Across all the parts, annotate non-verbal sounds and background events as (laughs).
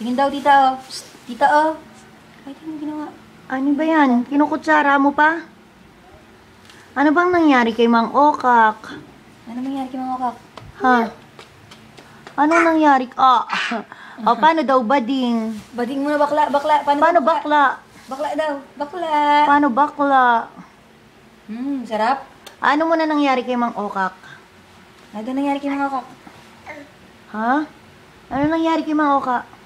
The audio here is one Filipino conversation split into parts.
Tingin daw, tita, oh. Psst, tita, oh. Ay, tingin mo ginawa. Ano ba yan? Kinukutsara mo pa? Ano bang nangyari kay Mang Okak? Ano mangyari kay mga kak? Ha? Ano nangyari? Ah, o paano daw bading? Bading mo na bakla, bakla. Paano, Paano bakla? Bakla daw, bakla. Paano bakla? Hmm, sarap. Ano mo na nangyari kay Mang Okak? Ano nangyari kay mga kak? Ha? Ano nangyari kay Mang Okak?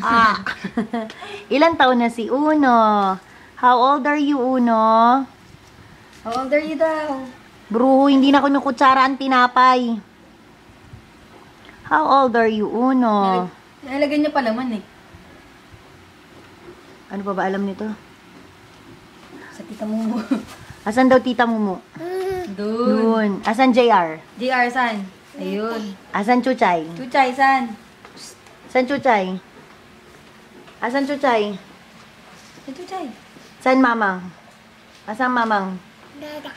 Ah. (laughs) Ilan taon na si Uno? How old are you, Uno? How old are you daw? Bro, hindi na kinukutsara ang tinapay. How old are you, Uno? Nalagyan niya pa laman eh. Ano pa ba alam nito? Sa tita mo. (laughs) Asan daw tita mo? Doon. Doon. Asan JR? JR, san? Ayun. Asan Chuchay? Chuchay, san? San Chuchay? Asan Chuchay? Sa Chuchay. San Mamang? Asan Mamang? Dada.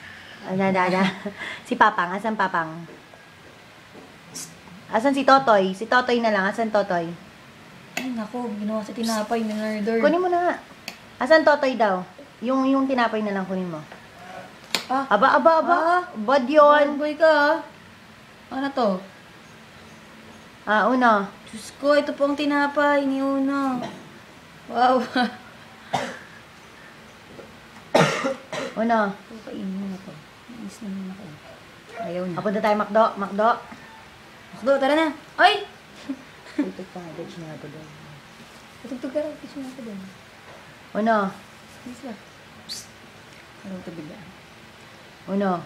Dada. (laughs) Si Papang. Asan Papang? Asan si Totoy? Si Totoy na lang. Asan Totoy? Ay, nako. Ginawa sa tinapay ng murder. Kunin mo na nga. Asan Totoy daw? Yung, yung tinapay na lang kunin mo. Ah, Aba, aba, aba. Ah. Bad Bad yun. boy ka ah. Ano to? Ah, una. Diyos ko, ito po ang tinapay ni Una. Wow. (coughs) Una. Kainin mo na to. Inis naman ako. Ayaw na. Papunta tayo Makdo. Makdo. Makdo, tara na. Ay! (laughs) Ito pa. Dodge na ako doon. Patugtog ka rin. Kiss mo ako doon. Una. Please lang. Psst. Ano ito bigla? Una.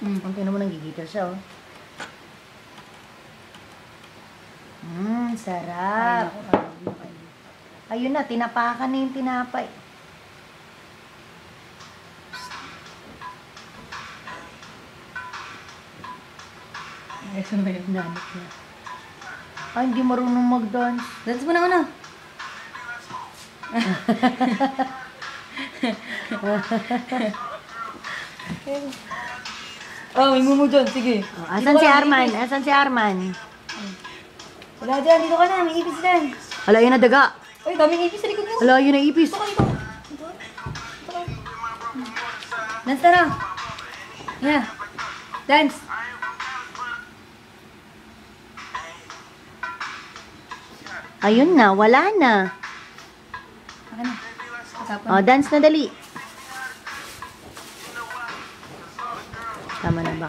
Mm. Ang kino mo nangigita siya, oh. Ay, sarap. naku. Ayun na, tinapakan na yung tinapay. Ay, sumayaw. Nanit na. Ay, hindi marunong mag-dance. Dance mo na una. (laughs) oh, may mumu dyan. Sige. Oh, asan si Arman? Asan si Arman? Wala dyan. Dito ka na. May ipis dyan. Hala, yun na daga. Uy, daming ipis sa likod mo. Hala, yun na ipis. Dito ka, dito. Dito. Dito ka. Dance na na. Yeah. Dance. Ayun na, wala na. Tapon. Oh, dance na dali. Tama na ba?